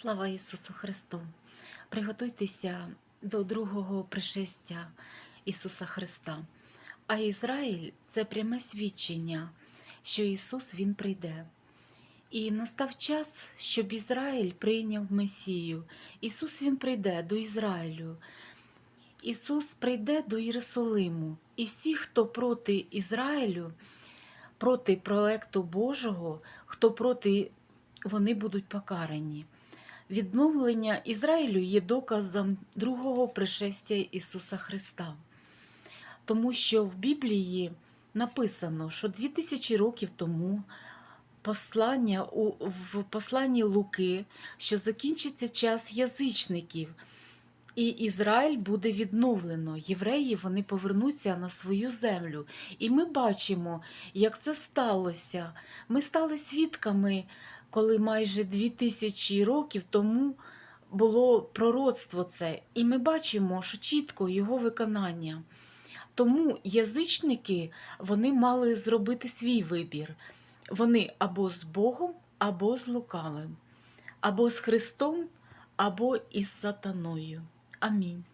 Слава Ісусу Христу! Приготуйтеся до другого пришестя Ісуса Христа. А Ізраїль це пряме свідчення, що Ісус Він прийде. І настав час, щоб Ізраїль прийняв Месію. Ісус Він прийде до Ізраїлю. Ісус прийде до Єрусалиму. І всі, хто проти Ізраїлю, проти проекту Божого, хто проти, вони будуть покарані. Відновлення Ізраїлю є доказом другого пришестя Ісуса Христа. Тому що в Біблії написано, що 2000 років тому послання в посланні Луки, що закінчиться час язичників, і Ізраїль буде відновлено. Євреї вони повернуться на свою землю. І ми бачимо, як це сталося. Ми стали свідками, коли майже 2000 років тому було пророцтво це, і ми бачимо, що чітко його виконання. Тому язичники вони мали зробити свій вибір. Вони або з Богом, або з лукавим, або з Христом, або із сатаною. Амінь.